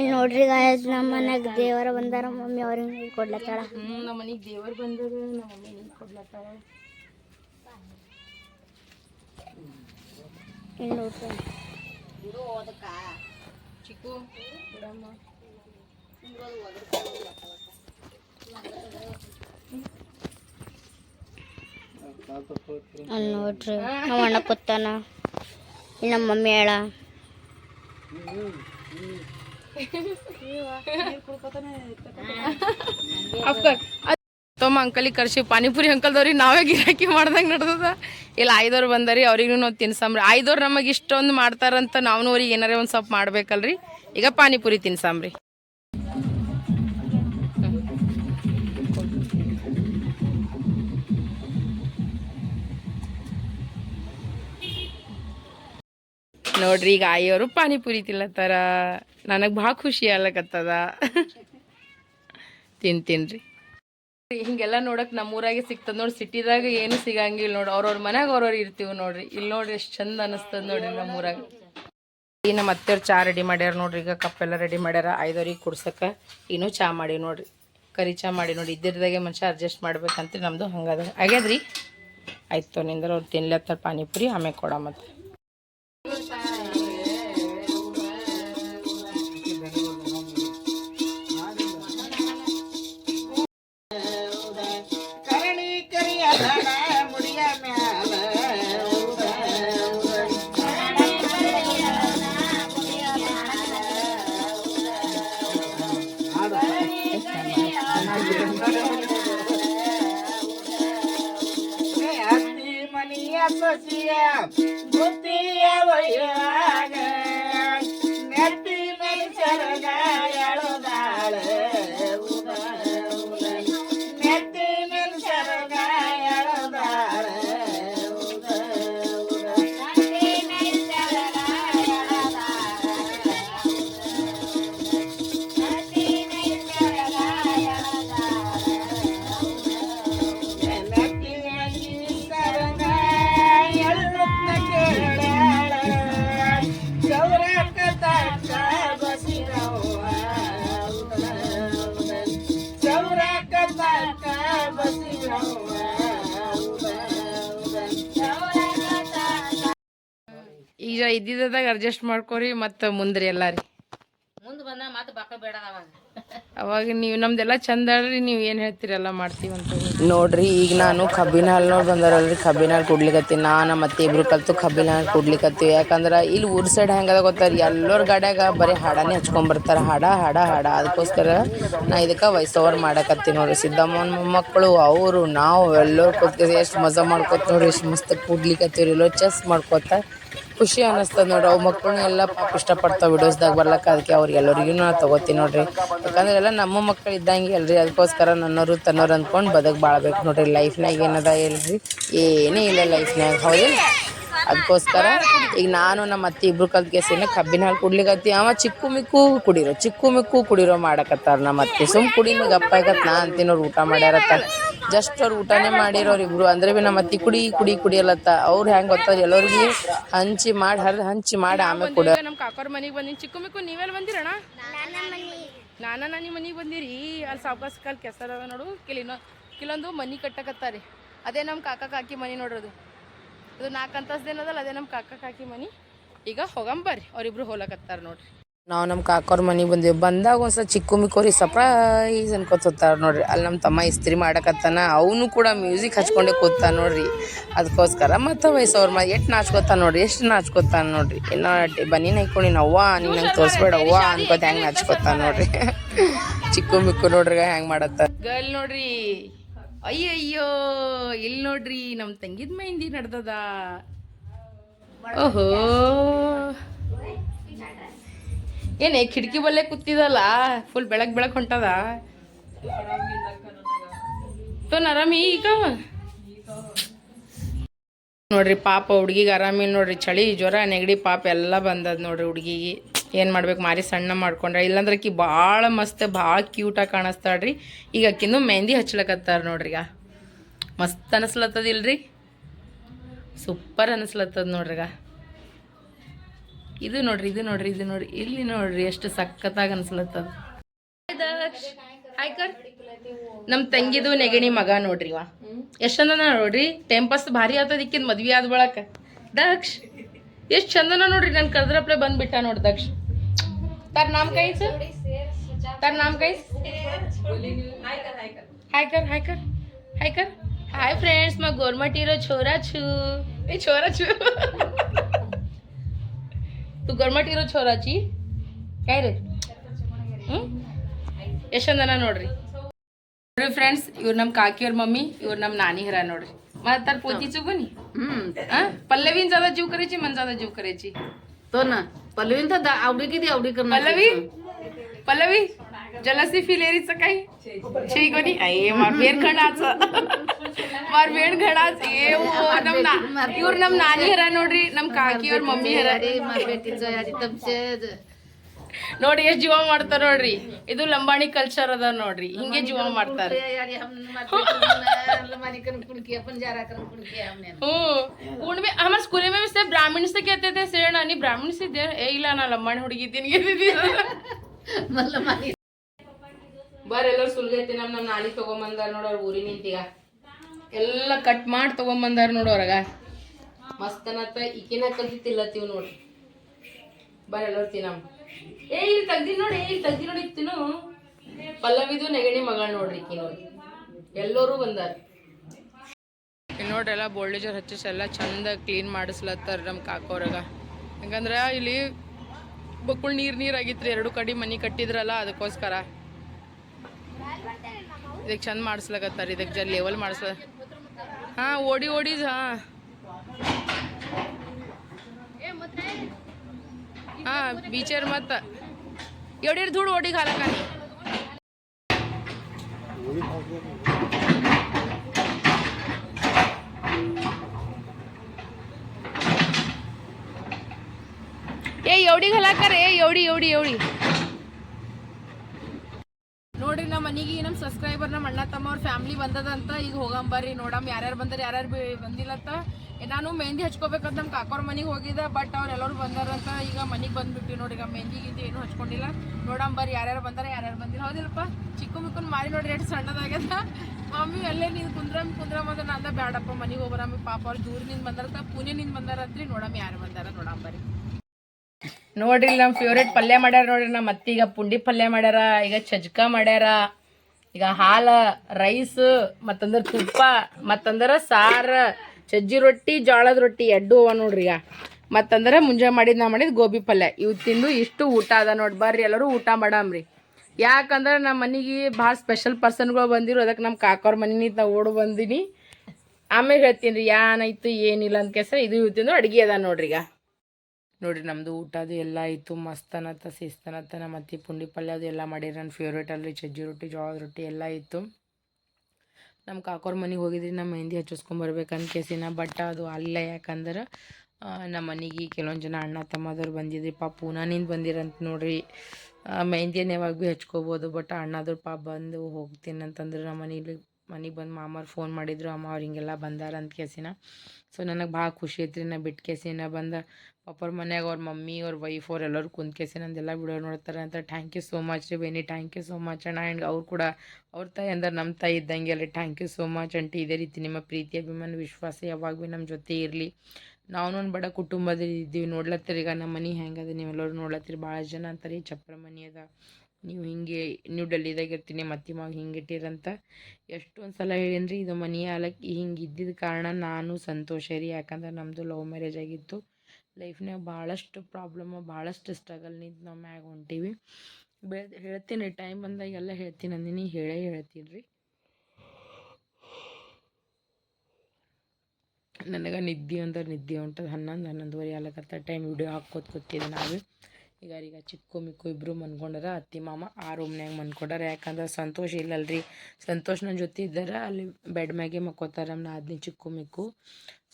ನೋಡ್ರಿ ಗಾಯಸ್ ನಮ್ಮ ಮನ್ಯಾಗ ದೇವರ ಬಂದಾರ ಮಮ್ಮಿ ಅವ್ರಿಗೆ ಕೊಡ್ಲತ್ತಾಳ. ಹ್ಮ್ ನಮ್ಮ ಮನೆಗೆ ದೇವರು ಬಂದದ ನಮ್ಮ ಮಮ್ಮಿ ನೀರು ಕೊಡ್ಲತ್ತಾರ ಇಲ್ಲಿ ನೋಡ್ರಿ ಚಿಕ್ಕು ಬಿಡಮ್ಮ ಅಲ್ಲಿ ನೋಡ್ರಿ ನಮ್ಮ ಅಣ್ಣ ಕೂತಾನ ಇಲ್ಲಿ ನಮ್ಮ ಮಮ್ಮಿ ಹೇಳ ತಮ್ಮ ಅಂಕಲಿಗೆ ಕರ್ಸಿ ಪಾನಿಪುರಿ ಅಂಕಲ್ದವ್ರಿಗೆ ನಾವೇ ಗಿರಾಕಿ ಮಾಡ್ದಂಗೆ ನಡ್ದದ. ಇಲ್ಲ ಐದೋರು ಬಂದರಿ, ಅವ್ರಿಗೂ ನಾವು ತಿನ್ಸಾಮ್ರಿ ಐದೋರು ನಮಗೆ ಇಷ್ಟೊಂದು ಮಾಡ್ತಾರಂತ ನಾವು ಅವ್ರಿಗೆ ಏನಾರೇ ಒಂದು ಸ್ವಲ್ಪ ಮಾಡ್ಬೇಕಲ್ರಿ. ಈಗ ಪಾನಿಪುರಿ ತಿನ್ಸಾಮ್ರಿ ನೋಡ್ರಿ, ಈಗ ಆಯೋರು ಪಾನಿಪುರಿ ತಿನ್ಲತ್ತಾರ ನನಗೆ ಭಾಳ ಖುಷಿ ಆಗ್ಲಕತ್ತದ. ತಿಂತೀನ್ರಿ. ಹಿಂಗೆಲ್ಲ ನೋಡಕ್ ನಮ್ಮೂರಾಗೆ ಸಿಗ್ತದ ನೋಡಿ, ಸಿಟಿದಾಗ ಏನು ಸಿಗಂಗಿಲ್ಲ ನೋಡಿ. ಅವ್ರವ್ರ ಮನ್ಯಾಗ ಅವ್ರವ್ರು ಇರ್ತೀವಿ ನೋಡ್ರಿ. ಇಲ್ಲಿ ನೋಡ್ರಿ ಎಷ್ಟು ಚಂದ ಅನಿಸ್ತದ ನೋಡ್ರಿ ನಮ್ಮೂರಾಗ. ಈ ನಮ್ಮ ಅತ್ತೆಯವ್ರು ಚಾ ರೆಡಿ ಮಾಡ್ಯಾರ ನೋಡ್ರಿ. ಈಗ ಕಪ್ಪೆಲ್ಲ ರೆಡಿ ಮಾಡ್ಯಾರ. ಐದವ್ರಿಗೆ ಕುಡ್ಸಕ್ಕೆ ಇನ್ನೂ ಚಾ ಮಾಡಿ ನೋಡ್ರಿ. ಕರಿ ಚಾ ಮಾಡಿ ನೋಡಿ. ಇದ್ದಿರ್ದಾಗೆ ಮನುಷ್ಯ ಅಡ್ಜಸ್ಟ್ ಮಾಡ್ಬೇಕಂತ ನಮ್ಮದು ಹಂಗದ. ಆಗ್ಯದ್ರಿ? ಆಯ್ತು ನಿಂದ್ರೆ ಅವ್ರು ತಿನ್ಲತ್ತಾರ ಪಾನಿಪುರಿ ಆಮೇಲೆ ಕೊಡ ಮತ್ತೆ. ಇದ್ದಿದ್ದಾಗ ಅಡ್ಜಸ್ಟ್ ಮಾಡ್ಕೊರಿ ಮತ್ತೆ ಮುಂದ್ರಿ ಎಲ್ಲ ರೀ. ಮುಂದೆ ಬಂದ ಮತ್ತೆ ಬಕ ಬೇಡ ಅವಾಗ ಅವಾಗ ನೀವು ನಮ್ದೆಲ್ಲ ಚಂದ ಅಲ್ರಿ ನೀವು ಏನು ಹೇಳ್ತೀರಲ್ಲ ಮಾಡ್ತೀವಿ ಅಂತ ನೋಡ್ರಿ ಈಗ ನಾನು ಕಬ್ಬಿನ ಹಾಲು ನೋಡಿ ಬಂದಾರಲ್ರಿ ಕಬ್ಬಿನ ಹಾಲು ಕುಡ್ಲಿಕತ್ತೀನಿ. ನಾನು ಮತ್ತೆ ಇಬ್ರು ಕಲ್ತು ಕಬ್ಬಿನ ಹಾಲು ಕುಡ್ಲಿಕತ್ತೀವಿ. ಯಾಕಂದ್ರೆ ಇಲ್ಲಿ ಊರ್ ಸೈಡ್ ಹೆಂಗದ ಗೊತ್ತಾರ ಎಲ್ಲರ ಗಾಡ್ಯಾಗ ಬರೀ ಹಾಡನೇ ಹಚ್ಕೊಂಡ್ಬರ್ತಾರ ಹಾಡ ಹಾಡ ಹಾಡ. ಅದಕ್ಕೋಸ್ಕರ ನಾ ಇದಕ್ಕೆ ಓವರ್ ಮಾಡಕತ್ತೀನಿ ನೋಡ್ರಿ. ಸಿದ್ದಮ್ಮನ ಮೊಮ್ಮಕ್ಕಳು ಅವರು ನಾವು ಎಲ್ಲರೂ ಕೂತ್ಕ ಎಷ್ಟು ಮಜಾ ಮಾಡ್ಕೊತ ನೋಡ್ರಿ ಎಷ್ಟು ಮಸ್ತ್ ಕುಡ್ಲಿಕತ್ತೀವಿ ಎಲ್ಲೋ ಚೆಸ್ ಮಾಡ್ಕೊತ. ಖುಷಿ ಅನ್ನಿಸ್ತದೆ ನೋಡ್ರಿ ಅವು ಮಕ್ಕಳನ್ನ ಎಲ್ಲ ಪಾಪ ಇಷ್ಟಪಡ್ತಾವೆ ವಿಡಿಯೋಸ್ದಾಗ ಬರ್ಲಕ್ಕ. ಅದಕ್ಕೆ ಅವ್ರಿಗೆ ಎಲ್ಲರಿಗೂ ನಾ ತಗೋತೀನಿ ನೋಡ್ರಿ. ಯಾಕಂದ್ರೆ ಎಲ್ಲ ನಮ್ಮ ಮಕ್ಕಳು ಇದ್ದಂಗೆ ಅಲ್ರಿ. ಅದಕ್ಕೋಸ್ಕರ ನನ್ನೋರು ತನ್ನೋರು ಅಂದ್ಕೊಂಡು ಬದುಕು ಬಾಳ್ಬೇಕು ನೋಡ್ರಿ. ಲೈಫ್ನಾಗ ಏನದ ಇಲ್ರಿ ಏನೇ ಇಲ್ಲ ಲೈಫ್ನಾಗ ಹೌದಿಲ್ಲ ಅದಕ್ಕೋಸ್ಕರ ಈಗ ನಾನು ನಮ್ಮ ಅತ್ತಿ ಇಬ್ರು ಕಲ್ತ್ ಕೇಸಿನ ಕಬ್ಬಿನ ಹಾಲು ಕುಡ್ಲಿಕತ್ತಿ ಅವ ಚಿಕ್ಕು ಮಿಕ್ಕು ಕುಡಿರೋ ಚಿಕ್ಕು ಮಿಕ್ಕು ಕುಡಿರೋ ಮಾಡಕತ್ತಾರ ನಮ್ಮ ಅತ್ತೆ. ಸುಮ್ ಕುಡಿನ ಗಪ್ಪ ಆಗತ್ ನಾ ಅಂತಿನವ್ರು ಊಟ ಮಾಡ್ಯಾರತ್ತ. ಜಸ್ಟ್ ಅವ್ರು ಊಟನೇ ಮಾಡಿರೋರು ಇಬ್ರು ಅಂದ್ರೆ ಬಿ ನಮ್ಮ ಅತ್ತಿ ಕುಡಿ ಕುಡಿ ಕುಡಿಯಲತ್ತ ಅವ್ರು ಹೆಂಗ್ ಗೊತ್ತಾರ ಎಲ್ಲರಿಗೆ ಹಂಚಿ ಮಾಡಿ ಹರಿದು ಹಂಚಿ ಮಾಡಿ ಆಮೇಲೆ ಕುಡ. ನಮ್ಮ ಕಾಕೋರ್ ಮನೆಗೆ ಬಂದಿನಿ. ಚಿಕ್ಕು ಮಿಕ್ಕು ನೀವೆಲ್ಲ ಬಂದಿರಣ ನಾನ ನಾನಿ ಮನೆಗೆ ಬಂದಿರಿ. ಅಲ್ಲಿ ಸಾವ್ಕಾಸ ಕಾಲ್ ಕೆಸರ ನೋಡು. ಕಿಲಿನೋ ಕೆಲವೊಂದು ಮನಿ ಕಟ್ಟಕತ್ತಾರೆ. ಅದೇ ನಮ್ಮ ಕಾಕ ಕಾಕಿ ಮನಿ ನೋಡ್ರದು. ಇದು ನಾಲ್ಕು ಅಂತಸ್ದೇನದಲ್ಲ ಅದೇ ನಮ್ಮ ಕಾಕ ಕಾಕಿ ಮನಿ. ಈಗ ಹೋಗಂಬರ್ರಿ ಅವ್ರಿಬ್ರು ಹೋಲಕತ್ತಾರ ನೋಡ್ರಿ. ನಾವು ನಮ್ಮ ಕಾಕೋರ್ ಮನೆಗೆ ಬಂದೀವಿ. ಬಂದಾಗ ಒಂದ್ಸಲ ಚಿಕ್ಕು ಮಿಕ್ಕೋರಿ ಸರ್ಪ್ರೈಸ್ ಅನ್ಕೋತಾರ ನೋಡ್ರಿ. ಅಲ್ಲಿ ನಮ್ಮ ತಮ್ಮ ಇಸ್ತ್ರಿ ಮಾಡಕತ್ತಾನ ಅವನು ಕೂಡ ಮ್ಯೂಸಿಕ್ ಹಚ್ಕೊಂಡೆ ಕೂತಾನ ನೋಡ್ರಿ. ಅದಕ್ಕೋಸ್ಕರ ಮತ್ತೆ ವಯಸ್ಸವ್ರ ಮ ಎಷ್ಟು ನಾಚ್ಕೋತಾನ ನೋಡ್ರಿ ಎಷ್ಟು ನಾಚ್ಕೋತಾನ ನೋಡ್ರಿ. ಏನೋ ಬನ್ನಿ ನೈಕೊಂಡಿ ಅವ್ವ ನೀನು ನಂಗೆ ತೋರಿಸ್ಬೇಡ ಅವ್ವ ಅನ್ಕೋತ ಹೆಂಗೆ ನಾಚ್ಕೋತಾನ ನೋಡ್ರಿ. ಚಿಕ್ಕು ಮಿಕ್ಕು ನೋಡ್ರಿ ಹೆಂಗೆ ಮಾಡತ್ತ. ಗರ್ಲ್ ನೋಡ್ರಿ ಅಯ್ಯಯ್ಯೋ ಇಲ್ಲಿ ನೋಡ್ರಿ ನಮ್ಮ ತಂಗಿದ ಮೆಹಂದಿ ನಡ್ದದ. ಓಹೋ. ಏನೇ, ಕಿಟಕಿ ಬಲ್ಲೆ ಕೂತಿದಲ್ಲ? ಫುಲ್ ಬೆಳಕ್ ಬೆಳಕ್ ಹೊಂಟದ? ತೋನ್ ಆರಾಮಿ ಈಗ ನೋಡ್ರಿ ಪಾಪ ಹುಡ್ಗಿಗೆ ಆರಾಮಿಲ್ಲ ನೋಡ್ರಿ, ಚಳಿ, ಜ್ವರ, ನೆಗಡಿ ಪಾಪ ಎಲ್ಲ ಬಂದದ ನೋಡ್ರಿ ಹುಡ್ಗಿಗೆ. ಏನು ಮಾಡ್ಬೇಕು? ಮಾರಿ ಸಣ್ಣ ಮಾಡ್ಕೊಂಡ್ರೆ. ಇಲ್ಲಾಂದ್ರೆ ಆಕಿ ಭಾಳ ಮಸ್ತ್ ಭಾಳ ಕ್ಯೂಟಾಗಿ ಕಾಣಿಸ್ತಾಳ್ರಿ. ಈಗ ಅಕ್ಕಿನು ಮೆಹಂದಿ ಹಚ್ಲಕತ್ತಾರ ನೋಡ್ರಿ ಈಗ. ಮಸ್ತ್ ಅನಿಸ್ಲತ್ತದಿಲ್ರಿ ಸೂಪರ್ ಅನಿಸ್ಲತ್ತದ ನೋಡ್ರಿಗ ಇದು ನೋಡ್ರಿ ಇದು ನೋಡ್ರಿ ಇದು ನೋಡ್ರಿ. ಇಲ್ಲಿ ನೋಡ್ರಿ ಎಷ್ಟು ಸಖತ್ತಾಗಿ ಅನಿಸ್ಲತ್ತದ. ಆಯ್ಕರ್ ನಮ್ ತಂಗಿದು ನೆಗಣಿ ಮಗ ನೋಡ್ರಿ ವಾ ಎಷ್ಟ್ ಚಂದನ ನೋಡ್ರಿ? ಟೆಂಪಸ್ ಭಾರಿ ಆತದ ಇಕ್ಕಿದ್ ಮದ್ವಿ ಆದ ಬಳಕ. ದಕ್ಷ್ ಎಷ್ಟ್ ಚಂದನ ನೋಡ್ರಿ? ನನ್ ಕರ್ದ್ರಪ್ಲೆ ಬಂದ್ಬಿಟ್ಟ ನೋಡ್ರಿ ದಕ್ಷ್ ತಾರ್ ನಾಮ್ ಕೈಸ್ ತಾರ್ ನಾಮ್ ಕೈಸ್ ಹಾಯ್ ಕರ್ ಹಾಯ್ ಕರ್ ಹಾಯ್ ಕರ್ ಹಾಯ್ ಫ್ರೆಂಡ್ಸ್ ಮಾ ಗೋರ್ಮಟ್ ಇರೋ छोरा छु ए छोरा छु तू ಗರ್ಮಟ್ ಇರೋ छोरा ची काय रे ಹ್ಮ್ ಎಷ್ಟ್ ಚಂದನ ನೋಡ್ರಿ ನೋಡ್ರಿ ಫ್ರೆಂಡ್ಸ್ ಇವ್ರು ನಮ್ಮ ಕಾಕಿಯವ್ರ ಮಮ್ಮಿ ಇವ್ರು ನಮ್ಮ ನಾನಿ ಹರ ನೋಡ್ರಿ मग तर पोतीचं कोणी पल्लवीन ज्यादा जीव करायची मन ज्यादा जीव करायची तो ना पल्लवीन तर दा- आवडी किती आवडी करणार पल्लवी पल्लवी जलसी फिलेरीचं काही छी कोणी अये ಮಾರ್ ಬೇರ್ ಖಣಾಚ ಮಾರ್ ಬೇಣ್ ಖಣಾಚ ಏ ಓ ನಮ್ ನಾ ಇವ್ರು ನಮ್ ನಾನಿ ಹರ ನೋಡ್ರಿ ನಮ್ ಕಾಕಿಯವ್ರ ಮಮ್ಮಿ ಹರ अरे मा बेटीचं अरे तुमचे ನೋಡಿ ಎಷ್ಟು ಜೀವ ಮಾಡ್ತಾರ ನೋಡ್ರಿ. ಇದು ಲಂಬಾಣಿ ಕಲ್ಚರ್ ಅದ ನೋಡ್ರಿ. ಹಿಂಗೆ ಜೀವ ಮಾಡ್ತಾರೆ. ಕುಣ್ಮೆ ಆಮೇಲೆ ಸ್ಕೂಲ್ ಮೇ ಮಿಸ್ತೆ ಕೇತೈತೆ ಗೆದ್ದಿದ್ದೆ ಸೇರಣ ನೀ ಬ್ರಾಹ್ಮಿಣ್ಸ್ ಇದ್ದೆ ಏ ಇಲ್ಲ ನಾ ಲಂಬಾಣಿ ಹುಡುಗಿದ್ದೀನಿ ಗೆದ್ದಿದ್ದೀನಿ ಬರ್ ಎಲ್ಲ ಸುಲ್ಗೈತಿ ನಮ್ ನಮ್ ನಾಲಿ ತಗೊಂಬಂದಾರ ನೋಡೋರ್ ಊರಿನಿಂತೀಗ ಎಲ್ಲ ಕಟ್ ಮಾಡಿ ತಗೊಂಬಂದಾರ ನೋಡೋರಾಗ ಮಸ್ತನತ್ತ ಈಕಿನ ಕಲ್ತಿಲ್ಲತ್ತೀವಿ ನೋಡ್ರಿ ಬರ ಎಲ್ಲರೂ ತಿನ್ನಮ್ಮ ಏ ಇಲ್ಲಿ ತೆಗ್ದಿ ನೋಡಿ ಇಲ್ಲಿ ತೆಗ್ದಿ ನೋಡಿ ತಿನ್ನು ಪಲ್ಲವಿದು ನೆಗಣಿ ಮಗಳ ನೋಡ್ರಿ ನೋಡಿ. ಎಲ್ಲರೂ ಬಂದಾರ. ಇಲ್ಲಿ ನೋಡ್ರಿ ಎಲ್ಲ ಬೋಲ್ಡೇಜರ್ ಹಚ್ಚಿಸ್ ಎಲ್ಲ ಚಂದ ಕ್ಲೀನ್ ಮಾಡಿಸ್ಲತ್ತಾರ ನಮ್ಮ ಕಾಕೋರಾಗ ಯಾಕಂದ್ರೆ ಇಲ್ಲಿ ಬಕ್ಕುಳ್ ನೀರ್ ನೀರ್ ಆಗಿತ್ರಿ ಎರಡು ಕಡೆ ಮನಿ ಕಟ್ಟಿದ್ರಲ್ಲ ಅದಕ್ಕೋಸ್ಕರ. ಇದಕ್ಕೆ ಚಂದ ಮಾಡಿಸ್ಲಕತ್ತಾರ ಇದಕ್ಕೆ ಜಲ್ ಲೆವೆಲ್ ಮಾಡಿಸ್ಲ. ಹಾ ಓಡಿ ಓಡಿ ಹಾ. हां बीचर मत. एवढी धूळ ओढी घाला का एवढी घाला का रे? एवढी एवढी एवढी. ಮನೆಗೆ ನಮ್ಮ ಸಬ್ಸ್ಕ್ರೈಬರ್ ನಮ್ಮ ಅಣ್ಣ, ತಮ್ಮ ಅವ್ರ ಫ್ಯಾಮಿಲಿ ಬಂದದಂತ ಈಗ ಹೋಗಂಬರ್ರಿ ನೋಡಮ್. ಯಾರ್ಯಾರು ಬಂದಾರ, ಯಾರ್ಯಾರು ಬಂದಿಲ್ಲತ್ತ ನಾನು ಮೆಹಂದಿ ಹಚ್ಕೋಬೇಕಂತ ನಮ್ಮ ಕಾಕೋರ್ ಮನೆಗೆ ಹೋಗಿದ್ದೆ ಬಟ್ ಅವ್ರು ಎಲ್ಲರೂ ಬಂದಾರಂತ. ಈಗ ಮನೆಗೆ ಬಂದ್ಬಿಟ್ಟು ನೋಡಿ, ಈಗ ಮೆಹಂದಿ ಗಿಂದಿ ಏನು ಹಚ್ಕೊಂಡಿಲ್ಲ. ನೋಡಂಬರ್ರಿ ಯಾರ್ಯಾರು ಬಂದಾರ, ಯಾರ್ಯಾರು ಬಂದಿಲ್ಲ. ಹೌದಿಲ್ಲಪ್ಪ? ಚಿಕ್ಕ ಮಿಕ್ಕನ್ ಮಾರಿ ನೋಡ್ರಿ, ಎಷ್ಟು ಸಣ್ಣದಾಗ್ಯದ. ಮಮ್ಮಿ, ಅಲ್ಲೇ ನೀನು ಕುಂದ್ರಮ್ ಕುಂದ್ರಮ್ ಅಂದ್ರೆ ನಂದ ಬ್ಯಾಡಪ್ಪ. ಮನೆಗೆ ಹೋಗ್ರಮ್ಮಿ ಪಾಪ ಅವ್ರು ದೂರದಿಂದ ಬಂದಾರಂತ, ಪುಣೆನಿಂದ ಬಂದಾರಂತ್ರಿ. ನೋಡಮ್ ಯಾರು ಬಂದಾರ ನೋಡಂಬರ್ರಿ ನೋಡ್ರಿ ನಮ್ಮ ಫೇವ್ರೇಟ್ ಪಲ್ಯ ಮಾಡ್ಯಾರ ನೋಡ್ರಿ ನಮ್ಮ ಮತ್ತೀಗ ಪುಂಡಿ ಪಲ್ಯ ಮಾಡ್ಯಾರ, ಈಗ ಚಜ್ಕ ಮಾಡ್ಯಾರ, ಈಗ ಹಾಲ ರೈಸ್ ಮತ್ತಂದ್ರೆ ತುಪ್ಪ, ಮತ್ತಂದ್ರ ಸಾರ ಸಜ್ಜಿ ರೊಟ್ಟಿ, ಜೋಳದ ರೊಟ್ಟಿ ಎಡ್ಡು ಅವ ನೋಡ್ರಿ ಈಗ. ಮತ್ತಂದ್ರೆ ಮುಂಜಾನೆ ಮಾಡಿದ್ ನಾ ಮಾಡಿದ್ ಗೋಬಿ ಪಲ್ಯ. ಇವು ತಿಂದು ಇಷ್ಟು ಊಟ ಅದ ನೋಡಿ, ಬರ್ರಿ ಎಲ್ಲರೂ ಊಟ ಮಾಡಾಮ್ರಿ. ಯಾಕಂದ್ರೆ ನಮ್ಮ ಮನೆಗೆ ಭಾಳ ಸ್ಪೆಷಲ್ ಪರ್ಸನ್ಗಳು ಬಂದಿರು ಅದಕ್ಕೆ ನಮ್ಮ ಕಾಕೋರ್ ಮನೆಯಿಂದ ನಾ ಓಡು ಬಂದೀನಿ. ಆಮೇಲೆ ಹೇಳ್ತೀನಿ ರೀ ಏನಾಯ್ತು ಏನಿಲ್ಲ ಅಂತ ಕೇಸ ಇದು ಇವತ್ತಿಂದು ಅಡುಗೆ ಅದ ನೋಡ್ರಿ ಈಗ. ನೋಡ್ರಿ ನಮ್ಮದು ಊಟ ಅದು ಎಲ್ಲ ಆಯಿತು, ಮಸ್ತನತ್ತ ಶಿಸ್ತನತ್ತ ನಮ್ಮ ಅತ್ತಿ ಪುಂಡಿ ಪಲ್ಯ ಅದು ಎಲ್ಲ ಮಾಡಿರಿ. ನನ್ನ ಫೇವ್ರೇಟ್ ಅಲ್ರಿ, ಚಜ್ಜಿ ರೊಟ್ಟಿ, ಜೋಳದ ರೊಟ್ಟಿ ಎಲ್ಲ ಇತ್ತು ನಮ್ಮ ಕಾಕೋರ್ ಮನೆಗೆ ಹೋಗಿದ್ರಿ ನಮ್ಮ ಮೆಹಂದಿ ಹಚ್ಚಿಸ್ಕೊಂಬರ್ಬೇಕಂತ ಕೇಸಿನ, ಬಟ್ ಅದು ಅಲ್ಲ ಯಾಕಂದ್ರೆ ನಮ್ಮ ಮನೆಗೆ ಕೆಲವೊಂದು ಜನ ಅಣ್ಣ ತಮ್ಮದವ್ರು ಬಂದಿದ್ರಿ, ಪಾಪ ಪೂನಾನಿಂದ ಬಂದಿರಂತ ನೋಡ್ರಿ. ಮೆಹಂದಿಯನ್ನು ಯಾವಾಗ ಭೀ ಹಚ್ಕೋಬೋದು, ಬಟ್ ಅಣ್ಣದವ್ರು ಪಾಪ ಬಂದು ಹೋಗ್ತೀನಿ ಅಂತಂದ್ರೆ ನಮ್ಮ ಮನೇಲಿ ಮನೆಗೆ ಬಂದು ಮಾಮಾರು ಫೋನ್ ಮಾಡಿದ್ರು, ಅಮ್ಮ ಅವ್ರು ಹಿಂಗೆಲ್ಲ ಬಂದಾರ ಅಂತ ಕೇಸಿನ. ಸೊ ನನಗೆ ಭಾಳ ಖುಷಿ ಐತ್ರಿ ನಾ ಬಿಟ್ಟು ಕೇಸಿನ ಬಂದ ಪಪ್ಪರ ಮನ್ಯಾಗ ಅವ್ರ ಮಮ್ಮಿ, ಅವ್ರ ವೈಫ್ ಅವ್ರು ಎಲ್ಲರೂ ಕುಂತ್ ಕೇಸಿ ಅಂದೆಲ್ಲ ವಿಡಿಯೋ ನೋಡ್ತಾರೆ ಅಂತ ಥ್ಯಾಂಕ್ ಯು ಸೋ ಮಚ್ ರೀ ಬೇನಿ ಥ್ಯಾಂಕ್ ಯು ಸೋ ಮಚ್ ಅಣ್ಣ. ಆ್ಯಂಡ್ ಅವ್ರು ಕೂಡ ಅವ್ರ ತಾಯಿ ಅಂದ್ರೆ ನಮ್ಮ ತಾಯಿ ಇದ್ದಂಗೆ ಅಲ್ಲ thank you so much aunty. ಇದೇ ರೀತಿ ನಿಮ್ಮ ಪ್ರೀತಿ, ಅಭಿಮಾನ, ವಿಶ್ವಾಸ ಯಾವಾಗ ಭೀ ನಮ್ಮ ಜೊತೆ ಇರಲಿ. ನಾವು ಒಂದು ಬಡ ಕುಟುಂಬದಲ್ಲಿ ಇದ್ದೀವಿ ನೋಡ್ಲತ್ತೀರಿ. ಈಗ ನಮ್ಮ ಮನೆ ಹೆಂಗದ ನೀವೆಲ್ಲರೂ ನೋಡ್ಲತ್ತೀರಿ. ಭಾಳ ಜನ ಅಂತಾರೆ, ಚಪ್ರ ಮನೆ ಅದ. ನೀವು ಹಿಂಗೆ ನೀವು ಡೆಲ್ಲಿದಾಗ ಇರ್ತೀನಿ, ಮತ್ತೆ ಮಗ ಹಿಂಗೆ ಇಟ್ಟಿರಂತ ಎಷ್ಟೊಂದು ಸಲ ಹೇಳೀನಿ ಇದು ಮನೆ ಆಲಕ್ಕೆ ಹಿಂಗೆ ಇದ್ದಿದ್ದ ಕಾರಣ ನಾನು ಸಂತೋಷ ರೀ. ಯಾಕಂದ್ರೆ ನಮ್ಮದು ಲವ್ ಮ್ಯಾರೇಜ್ ಆಗಿತ್ತು. ಲೈಫ್ನಾಗ ಭಾಳಷ್ಟು ಪ್ರಾಬ್ಲಮ್ ಭಾಳಷ್ಟು ಸ್ಟ್ರಗಲ್ ನಿಂತು ನಾವು ಮ್ಯಾಗ ಹೊಂಟೀವಿ. ಬೆ ಹೇಳ್ತೀನಿ ಟೈಮ್ ಬಂದಾಗ ಎಲ್ಲ ಹೇಳ್ತೀನಿ ಅಂದಿನಿ, ಹೇಳೇ ಹೇಳ್ತೀನಿ ರೀ. ನನಗೆ ನಿದ್ದೆ ಅಂದ್ರೆ ನಿದ್ದೆ ಹೊಂಟದ ಹನ್ನೊಂದು, ಹನ್ನೊಂದುವರೆ ಆಲಕತ್ತ ಟೈಮ್ ವಿಡಿಯೋ ಹಾಕೋದು ಕೂತಿದ್ದೆ ನಾವು. ಈಗ ಚಿಕ್ಕು ಮಿಕ್ಕು ಇಬ್ಬರು ಮನ್ಕೊಂಡಾರ, ಅತ್ತಿ ಮಾಮ ಆ ರೂಮ್ನ್ಯಾಗ ಮನ್ಕೊಂಡಾರ. ಯಾಕಂದ್ರೆ ಸಂತೋಷ ಇಲ್ಲಲ್ರಿ. ಸಂತೋಷ್ ನನ್ನ ಜೊತೆ ಇದ್ದಾರ, ಅಲ್ಲಿ ಬೆಡ್ ಮ್ಯಾಗೆ ಮಕ್ಕೋತಾರ ನಾದ್ನಿ ಚಿಕ್ಕು ಮಿಕ್ಕು.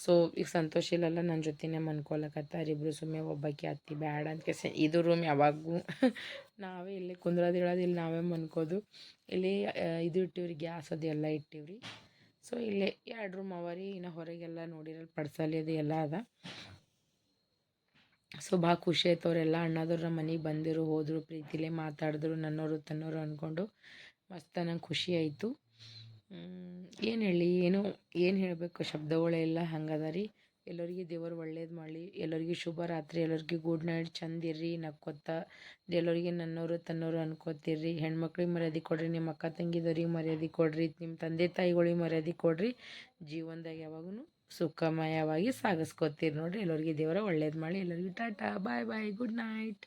ಸೊ ಈಗ ಸಂತೋಷ ಇಲ್ಲಲ್ಲ ನನ್ನ ಜೊತೆನೇ ಮನ್ಕೊಳಕತ್ತಾರ ಇಬ್ಬರು ಸುಮ್ಮನೆ ಒಬ್ಬಾಕಿ ಅತ್ತಿ ಬ್ಯಾಡ ಅಂತ ಕೆಸ ಇದು ರೂಮ್ ಯಾವಾಗೂ ನಾವೇ ಇಲ್ಲಿ ಕುಂದ್ರೋದು ಹೇಳೋದು ಇಲ್ಲಿ ನಾವೇ ಮನ್ಕೋದು. ಇಲ್ಲಿ ಇದು ಇಟ್ಟಿವ್ರಿ, ಗ್ಯಾಸ್ ಅದು ಎಲ್ಲ ಇಟ್ಟಿವ್ರಿ. ಸೊ ಇಲ್ಲೇ ಎರಡು ರೂಮ್ ಅವ ರೀ. ಇನ್ನು ಹೊರಗೆಲ್ಲ ನೋಡಿರಲ್ಲಿ ಪಡ್ಸಲಿ ಅದು ಎಲ್ಲ ಅದ. ಸೊ ಭಾಳ ಖುಷಿ ಆಯ್ತು. ಅವರೆಲ್ಲ ಅಣ್ಣದವ್ರು ನಮ್ಮ ಮನೆಗೆ ಬಂದಿರು, ಹೋದರು, ಪ್ರೀತಿಲೇ ಮಾತಾಡಿದ್ರು ನನ್ನವರು ತನ್ನೋರು ಅಂದ್ಕೊಂಡು ಮಸ್ತ ನಂಗೆ ಖುಷಿ ಆಯಿತು. ಏನು ಹೇಳಿ? ಏನು ಏನು ಹೇಳಬೇಕು? ಶಬ್ದಗಳೇ ಇಲ್ಲ ಹಂಗದ ರೀ ಎಲ್ಲರಿಗೆ ದೇವರು ಒಳ್ಳೇದು ಮಾಡಲಿ. ಎಲ್ಲರಿಗೆ ಶುಭ ರಾತ್ರಿ. ಎಲ್ಲರಿಗೆ ಗುಡ್ ನೈಟ್. ಚಂದ ಇರ್ರಿ, ನಕ್ಕೊತ್ತ. ಎಲ್ಲರಿಗೆ ನನ್ನವರು ತನ್ನವರು ಅನ್ಕೋತಿರ್ರಿ. ಹೆಣ್ಮಕ್ಳಿಗೆ ಮರ್ಯಾದೆ ಕೊಡ್ರಿ ನಿಮ್ಮ ಅಕ್ಕ ತಂಗಿದವ್ರಿಗೆ ಮರ್ಯಾದೆ ಕೊಡ್ರಿ ನಿಮ್ಮ ತಂದೆ ತಾಯಿಗಳಿಗೆ ಮರ್ಯಾದೆ ಕೊಡ್ರಿ. ಜೀವನದಾಗ ಯಾವಾಗೂ ಸುಖಮಯವಾಗಿ ಸಾಗಿಸ್ಕೊತೀರಿ ನೋಡ್ರಿ. ಎಲ್ಲರಿಗೆ ದೇವರ ಒಳ್ಳೇದು ಮಾಡಿ ಎಲ್ಲರಿಗೂ tata bye bye good night.